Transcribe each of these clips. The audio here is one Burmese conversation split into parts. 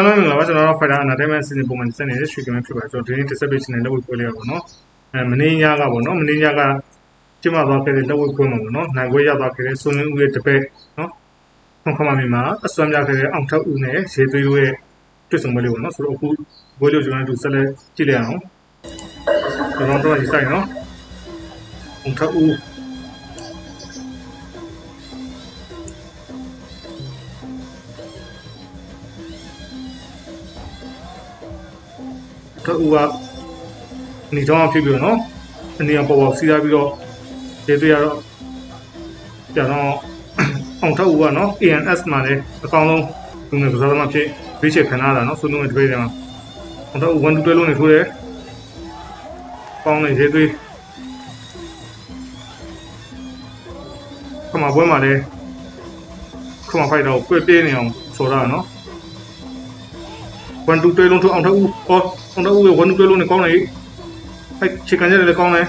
အားလုံးမင်္ဂလာပါကျွန်တော်တို့ Fighter Entertainment စီစဉ်ပုံမှန်စနေရွှေကမဲဖြစ်ပါကျွန်တော်ဒီနေ့ distribution နဲ့လက်ဝဲပွဲလေးရပါတော့အဲမင်းညကပေါ့နော်မင်းညကကျမသွားခဲ့တဲ့လက်ဝဲပွဲမှာပေါ့နော်နိုင်ခွဲရသွားခဲ့တဲ့စုံလင်းဦးရဲ့တပည့်နော်ခွန်ခမမီမှာအစွမ်းပြခဲ့တဲ့အောင်ထက်ဦးနဲ့ရေသွေးတို့ရဲ့တွေ့ဆုံပွဲလေးပေါ့နော်ဆိုတော့အခုပွဲလေးကျွန်တော်တို့ဆက်လက်ကြည့်လိုက်အောင်ကျွန်တော်တို့ဒီဆိုင်နော်အောင်ထက်ဦး တော့ဦးကနေတော့ဖြစ်ပြီးတော့နော်အနေအောင်ပေါ်ပေါ်စီးသားပြီးတော့ဒီတွေ့ရတော့ပြန်တော့အောင်ထက်ဦးကနော် ANS မှာလည်းအကောင်းဆုံးလူငယ်ကစားသမားဖြစ်ဘေးချက်ခံရတာနော်ဆွေးနွေးတဲ့တွေ့တယ်မှာအောင်ထက်ဦး1 2တွဲလုံးနေထိုးတယ်ပေါင်းနေသေးသေးခမပွဲမှာလည်းခမဖိုက်တော့ပြည့်ပြည့်နေအောင်ဆိုတာနော် one two တွဲလုံးထုတ်အောင်ထက်ဦးဟောအောင်ထက်ဦးရဲ့ one two တွဲလုံးနဲ့ကောင်းတယ်အဲ့ချေကန်ရတယ်လည်းကောင်းတယ်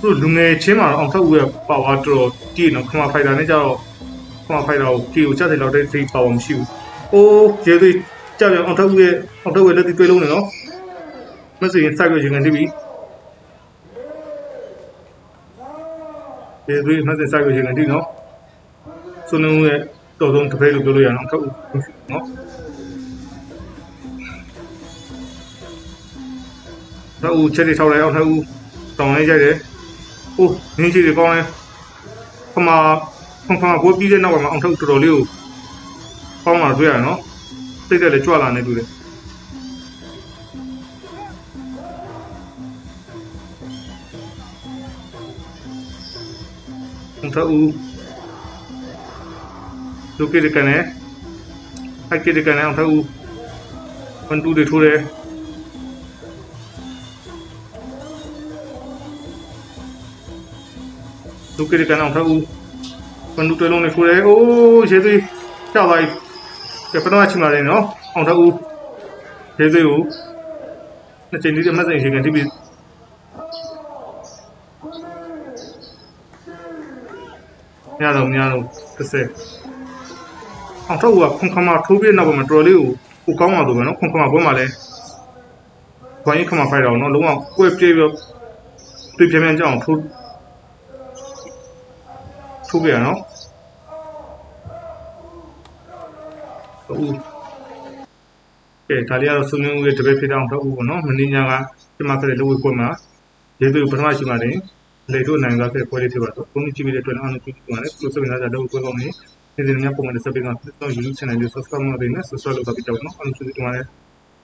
သူလူငယ်ချင်းမှာအောင်ထက်ဦးရဲ့ပါဝါတော်ကြည့်နော်ခမဖိုက်တာနဲ့ကြတော့ခမဖိုက်တာကိုကြည့်ကိုချက်တယ်တော့တဲ့သိပါဝမရှိဘူးအိုးကျေသေးကြောက်ရအောင်ထက်ဦးရဲ့အောင်ထက်ဦးရဲ့လက်တီတွဲလုံးနဲ့နော်မစရင်စိုက်ရရင်ကန်တိပြီကျေသေးမစရင်စိုက်ရရင်ကန်တိနော်စွန်းလုံးရဲ့ တော်ဆုံးတစ်ဖက်လို့ပြောလို့ရအောင်ထောက်နော်ထောက်ဦးချက်တွေထောက်လိုက်အောင်ထောက်ဦးတောင်းလိုက်ကြတယ်။အိုးနင်းချီတွေကောင်းတယ်။ခမခမခမဘိုးပြီးတဲ့နောက်ကမှအောင်ထောက်တော်တော်လေးကိုကောင်းလာတွေ့ရနော်။တိတ်တယ်လေကြွလာနေတူတယ်။အောင်ထောက်ဦး လူကိရကနေအကိရကနေအောင်ထူဝန်တူတွေထိုးတယ်လူကိရကနေအောင်ထူဝန်တူတွေလုံးနေထိုးတယ်အိုးရေသွေးကြောက်ပါ යි ကပတော့ချင်ပါလေနော်အောင်ထူရေသွေးကိုနှစ်ချိန်လေးအမတ်စိန်ရေကန်တိပြီးညတော့ညတော့တစ်စက် အောင်ထုတ်ကခွန်ခမထိုးပြနောက်ပိုင်းမှာတော်တော်လေးကိုကိုကောင်းအောင်ဆိုပဲနော်ခွန်ခမဘွဲမှာလည်းဘွိုင်းခမဖိုက်တော့နော်လုံးဝကိုယ်ပြေပြီးတွေ့ပြန်ပြန်ကြအောင်ထိုးထိုးပြရနော်ဟုတ်ကဲဒါလေးကတော့စုံနေဦးရဲ့တပည့်ဖြစ်အောင်ထုတ်ဦးပေါ့နော်မင်းညာကဒီမှာဆက်လက်လုပ်ခွင့်မှာရေသူပထမရှိမှတယ်လေတို့နိုင်သွားခဲ့ပွဲလေးဖြစ်ပါတော့ဘုန်းကြီးကြည့်ပြီးတဲ့အတွက်အားလုံးကြည့်ကြည့်ပါနဲ့ကိုယ်စုံနေတာတော့ကိုယ်ကောင်းနေ ဒီနေ့ညပုံမှန်စပင်းကတော့ YouTube channel ကို subscribe လုပ်နေနဲ့